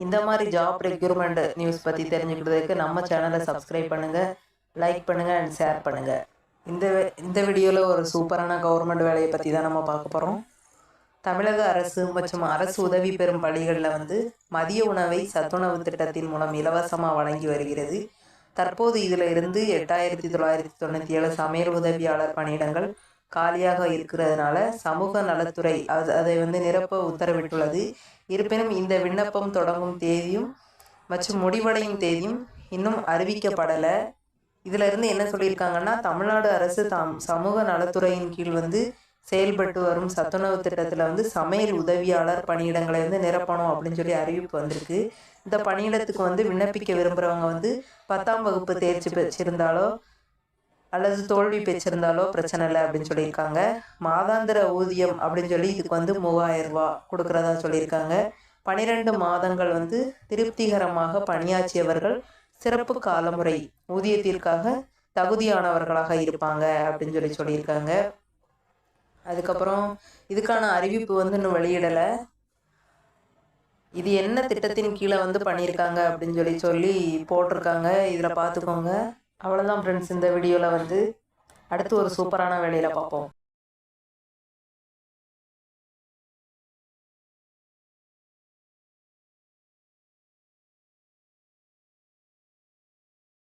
இந்த மாதிரி job requirement news பற்றி தெரிஞ்சுக்கிறதுக்கு நம்ம சேனலை சப்ஸ்கிரைப் பண்ணுங்கள் லைக் பண்ணுங்கள் அண்ட் ஷேர் பண்ணுங்கள் இந்த வே- இந்த வீடியோவில் ஒரு சூப்பரான கவர்மெண்ட் வேலையை பற்றி தான் நம்ம பார்க்க போகிறோம் தமிழக அரசு மற்றும் அரசு உதவி பெறும் பள்ளிகளில் வந்து மதிய உணவை சத்துணவு திட்டத்தின் மூலம் இலவசமாக வழங்கி வருகிறது. தற்போது இதில் இருந்து எட்டாயிரத்தி தொள்ளாயிரத்தி தொண்ணூற்றி ஏழு சமையல் உதவியாளர் பணியிடங்கள் காலியாக இருக்கிறதுனால சமூக நலத்துறை அது அதை வந்து நிரப்ப உத்தரவிட்டுள்ளது. இருப்பினும் இந்த விண்ணப்பம் தொடங்கும் தேதியும் மற்றும் முடிவடையும் தேதியும் இன்னும் அறிவிக்கப்படலை. இதுல இருந்து என்ன சொல்லியிருக்காங்கன்னா தமிழ்நாடு அரசு தாம் சமூக நலத்துறையின் கீழ் வந்து செயல்பட்டு வரும் சத்துணவு திட்டத்தில் வந்து சமையல் உதவியாளர் பணியிடங்களை வந்து நிரப்பணும் அப்படின்னு சொல்லி அறிவிப்பு வந்திருக்கு. இந்த பணியிடத்துக்கு வந்து விண்ணப்பிக்க விரும்புகிறவங்க வந்து பத்தாம் வகுப்பு தேர்ச்சி பெற்றிருந்தாலோ அல்லது தோல்வி பெற்றிருந்தாலோ பிரச்சனை இல்லை அப்படின்னு சொல்லியிருக்காங்க. மாதாந்திர ஊதியம் அப்படின்னு சொல்லி இதுக்கு வந்து மூவாயிரம் ரூபா கொடுக்குறதா சொல்லியிருக்காங்க. பனிரெண்டு மாதங்கள் வந்து திருப்திகரமாக பணியாற்றியவர்கள் சிறப்பு காலமுறை ஊதியத்திற்காக தகுதியானவர்களாக இருப்பாங்க அப்படின்னு சொல்லி சொல்லியிருக்காங்க. அதுக்கப்புறம் இதுக்கான அறிவிப்பு வந்து இன்னும் வெளியிடலை. இது என்ன திட்டத்தின் கீழே வந்து பண்ணியிருக்காங்க அப்படின்னு சொல்லி சொல்லி போட்டிருக்காங்க. இதில் பார்த்துக்கோங்க. அவ்வளோதான் ஃப்ரெண்ட்ஸ் இந்த வீடியோவில் வந்து அடுத்து ஒரு சூப்பரான வேலையில் பார்ப்போம்.